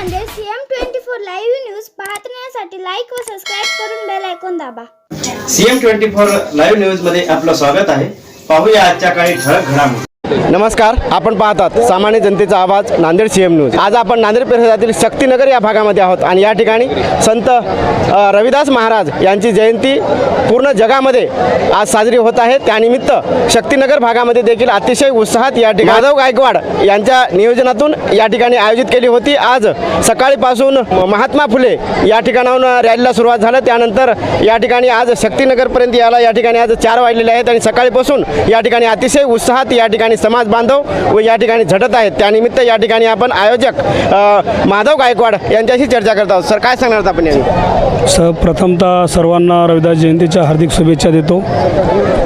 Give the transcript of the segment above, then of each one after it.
Nanded CM twenty four live news पाहण्यासाठी like व subscribe करून बेल ऐकून दाबा. सीएम ट्वेंटी फोर लाईव्ह न्यूजमध्ये आपलं स्वागत आहे. पाहूया आजच्या काही ठळक घडामोडी. नमस्कार आपण पाहतात सामान्य जनतेचा आवाज नांदेड सी एम न्यूज आज आपण नांदेड परिसरातील शक्तीनगर या भागामध्ये आहोत आणि या ठिकाणी संत रविदास महाराज यांची जयंती पूर्ण जगामध्ये आज साजरी होत आहे. त्यानिमित्त शक्तीनगर भागामध्ये देखील अतिशय उत्साहात या ठिकाणी माधव गायकवाड यांच्या नियोजनातून या ठिकाणी आयोजित केली होती. आज सकाळीपासून महात्मा फुले या ठिकाणाहून रॅलीला सुरुवात झालं. त्यानंतर या ठिकाणी आज शक्तीनगरपर्यंत यायला या ठिकाणी आज चार वाजलेले आहेत आणि सकाळीपासून या ठिकाणी अतिशय उत्साहात या ठिकाणी समाज बांधव व या ठिकाणी झटत आहेत. त्यानिमित्त या ठिकाणी आपण आयोजक माधव गायकवाड यांच्याशी चर्चा करत आहोत. सर काय सांगणार आपण यांनी? स प्रथमतः सर्वांना रविदास जयंतीच्या हार्दिक शुभेच्छा देतो.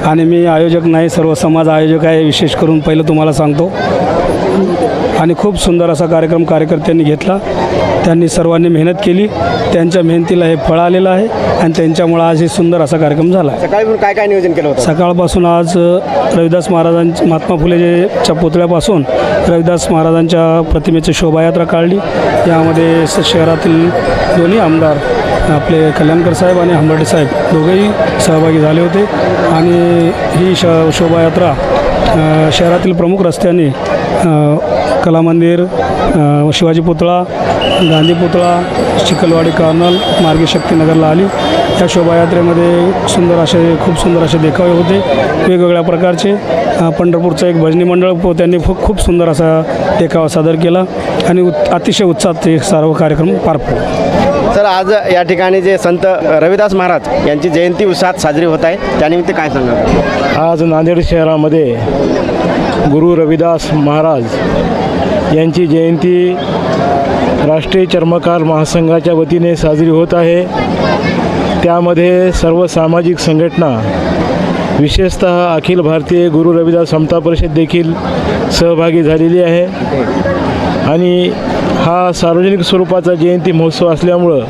आणि मी आयोजक नाही सर्व समाज आयोजक आहे विशेष करून पहिलं तुम्हाला सांगतो. आणि खूप सुंदर असा कार्यक्रम कार्यकर्त्यांनी घेतला. त्यांनी सर्वांनी मेहनत केली. त्यांच्या मेहनतीला हे फळ आलेलं आहे आणि त्यांच्यामुळं आज हे सुंदर असा कार्यक्रम झाला आहे. सकाळी काय काय नियोजन केलं होतं? सकाळपासून आज रविदास महाराजांच्या महात्मा फुलेच्या पुतळ्यापासून रविदास महाराजांच्या प्रतिमेची शोभायात्रा काढली. यामध्ये शहरातील दोन्ही आमदार आपले कल्याणकर साहेब आणि हंबर्डे साहेब दोघेही सहभागी झाले होते. आणि ही श शोभायात्रा शहरातील प्रमुख रस्त्याने कला मंदिर शिवाजी पुतळा गांधी पुतळा चिखलवाडी कार्नल मार्गे शक्तीनगरला आली. या शोभायात्रेमध्ये सुंदर असे खूप सुंदर असे देखावे होते. वेगवेगळ्या प्रकारचे पंढरपूरचं एक भजनी मंडळ त्यांनी खूप खूप सुंदर असा देखावा सादर केला आणि उत अतिशय उत्साहात ते सर्व कार्यक्रम पार पडले. सर आज या ठिकाणी जे संत रविदास महाराज यांची जयंती उत्साहात साजरी होत आहे त्यानिमित्त काय सांगणार आज नांदेड शहरामध्ये गुरु रविदास महाराज यांची जयंती राष्ट्रीय चर्मकार महासंघाच्या वतीने साजरी होत आहे. त्यामध्ये सर्व सामाजिक संघटना विशेषतः अखिल भारतीय गुरु रविदास समता परिषद देखील सहभागी झालेली आहे. आणि हा सार्वजनिक स्वरूपाचा जयंती महोत्सव असल्यामुळं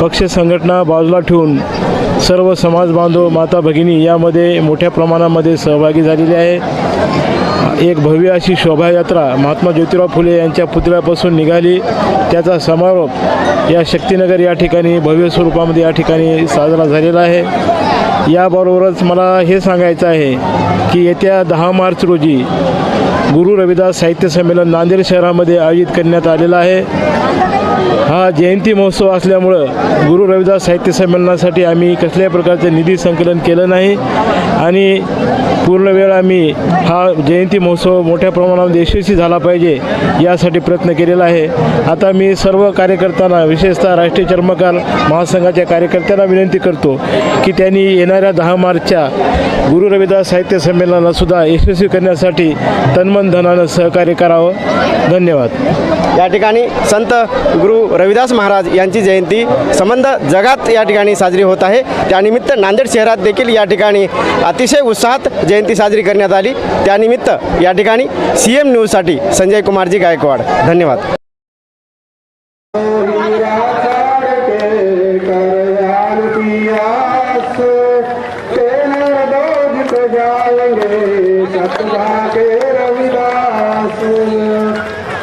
पक्ष संघटना बाजूला ठेवून सर्व समाज बांधव माता भगिनी यामध्ये मोठ्या प्रमाणामध्ये सहभागी झालेली आहे. एक भव्य अशी शोभायात्रा महात्मा ज्योतिराव फुले यांच्या पुतळ्यापासून निघाली. त्याचा समारोप या शक्तीनगर या ठिकाणी भव्य स्वरूपामध्ये या ठिकाणी साजरा झालेला आहे. याबरोबरच मला हे सांगायचं आहे की येत्या दहा मार्च रोजी गुरु रविदास साहित्य संमेलन नांदेड शहरामध्ये आयोजित करण्यात आलेलं आहे. हा जयंती महोत्सव असल्यामुळं गुरु रविदास साहित्य संमेलनासाठी आम्ही कसल्याही प्रकारचं निधी संकलन केलं नाही. आणि पूर्ण वेळ आम्ही हा जयंती महोत्सव मोठ्या प्रमाणामध्ये यशस्वी झाला पाहिजे यासाठी प्रयत्न केलेला आहे. आता मी सर्व कार्यकर्त्यांना विशेषतः राष्ट्रीय चर्मकार महासंघाच्या कार्यकर्त्यांना विनंती करतो की त्यांनी येणाऱ्या दहा मार्चच्या गुरु रविदास साहित्य संमेलनाला सुद्धा यशस्वी करण्यासाठी तन्मन धनानं सहकार्य करावं. धन्यवाद. या ठिकाणी संत गुरु रविदास महाराज यांची जयंती संबंध जगात या ठिकाणी साजरी होत आहे. त्यानिमित्त नांदेड शहरात देखील या ठिकाणी अतिशय उत्साहात जयंती साजरी करण्यात आली. त्यानिमित्त या ठिकाणी सी एम न्यूजसाठी संजय कुमारजी गायकवाड. धन्यवाद.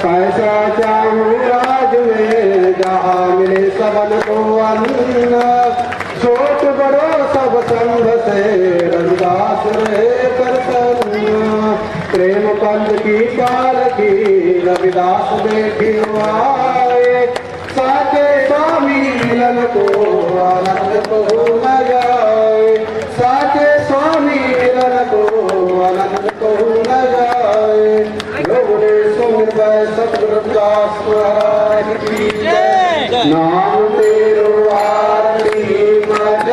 पैसा मिले सबन को अन्न। छोट बड़ो सब संग से रविदास रे प्रेम पंथ की काल की रविदास देखी आए साचे स्वामी मिलन को आनंद को नया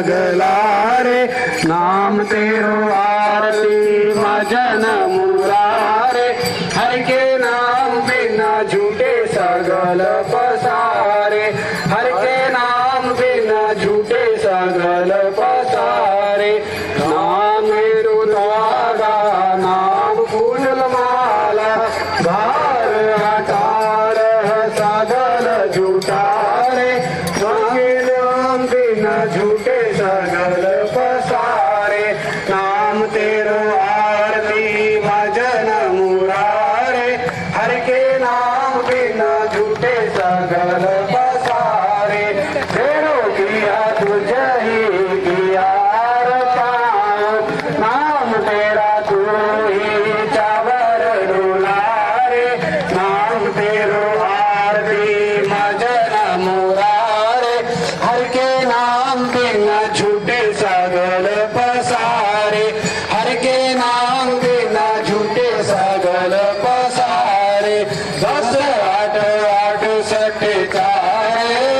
लागला रे नाम तेरो आरती मजन मुरारे हर के नाम बिना झू Tere. Hare